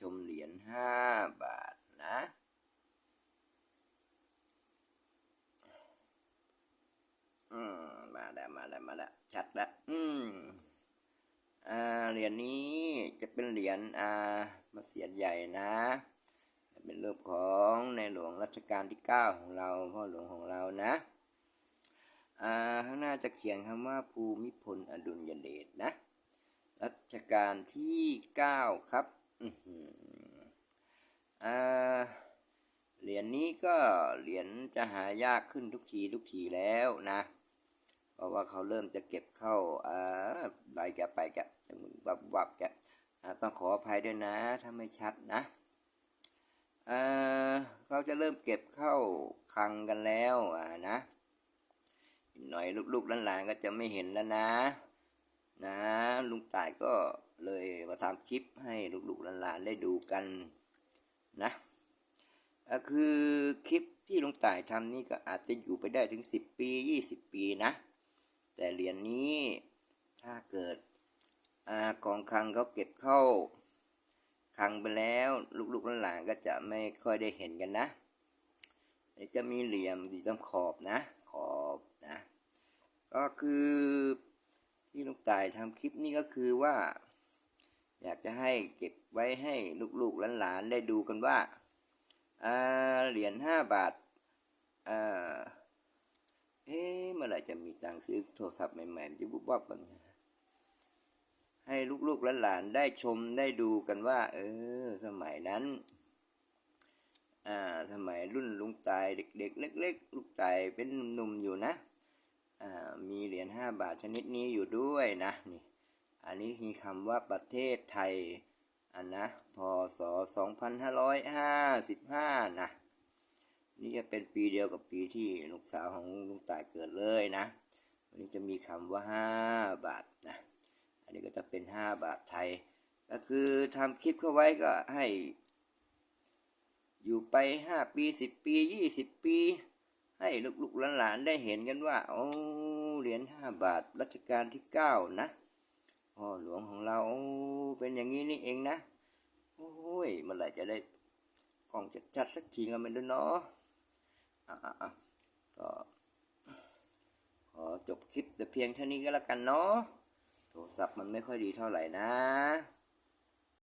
ชมเหรียญห้าบาทนะอืมมาแล้วมาแล้วมาแล้วชัดแล้วอืมอ่าเหรียญนี้จะเป็นเหรียญอ่ามาเสียนใหญ่นะ เป็นรูปของในหลวงรัชกาลที่เก้าของเราพ่อหลวงของเรานะอ่าข้างหน้าจะเขียนคำว่าภูมิพลอดุลยเดชนะ รัชกาลที่เก้าครับ เหรียญนี้ก็เหรียญจะหายากขึ้นทุกทีทุกทีแล้วนะ เพราะว่าเขาเริ่มจะเก็บเข้าอ่าใบแกะไปแกะวับวับแกะต้องขออภัยด้วยนะ ถ้าไม่ชัดนะอ่าเขาจะเริ่มเก็บเข้าคลังกันแล้วอ่านะ หน่อยลูกๆหลานๆก็จะไม่เห็นแล้วนะ นะลุงต่ายก็ เลยมาทำคลิปให้ลูกๆหลานๆได้ดูกันนะก็คือคลิปที่ลุงต่ายทำนี่ก็อาจจะอยู่ไปได้ถึง 10 ปี 20 ปีนะ แต่เหรียญนี้ถ้าเกิดอากองคลังเขาเก็บเข้าคลังไปแล้วลูกๆหลานๆก็จะไม่ค่อยได้เห็นกันนะจะมีเหลี่ยมอยู่ตรงขอบนะ ขอบนะ ก็คือที่ลุงต่ายทำคลิปนี้ก็คือว่า อยากจะให้เก็บไว้ให้ลูกๆหลานๆได้ดูกันว่าเหรียญห้าบาทเอ๊ะเมื่อไหร่จะมีตังซื้อโทรศัพท์ใหม่ๆจะบุบวับกันให้ลูกๆหลานๆได้ชมได้ดูกันว่า เออ สมัยนั้น อ่า สมัยรุ่นลุงตายเด็กๆ เล็ก ๆ ลูกตายเป็นหนุ่มๆอยู่นะ อ่า มีเหรียญห้าบาทชนิดนี้อยู่ด้วยนะนี่ อันนี้มีคำว่าประเทศไทยอันนะพศ 2555 นะ นี่จะเป็นปีเดียวกับปีที่ลูกสาวของลุงตายเกิดเลยนะ วันนี้จะมีคำว่าห้าบาทนะ อันนี้ก็จะเป็นห้าบาทไทย ก็คือทำคลิปเข้าไว้ก็ให้ อยู่ไปห้าปีสิบปียี่สิบปี ให้ลูกๆหลานๆได้เห็นกันว่า โอ้ เหรียญห้าบาทรัชกาลที่เก้านะ พ่อหลวงของเราเป็นอย่างนี้นี่เองนะโอ้ยเมื่อไหร่จะได้กล้องจะชัดสักทีกันไม่รู้เนาะอะอะอะก็ขอจบคลิปแต่เพียงเท่านี้ก็แล้วกันเนาะโทรศัพท์มันไม่ค่อยดีเท่าไหร่นะ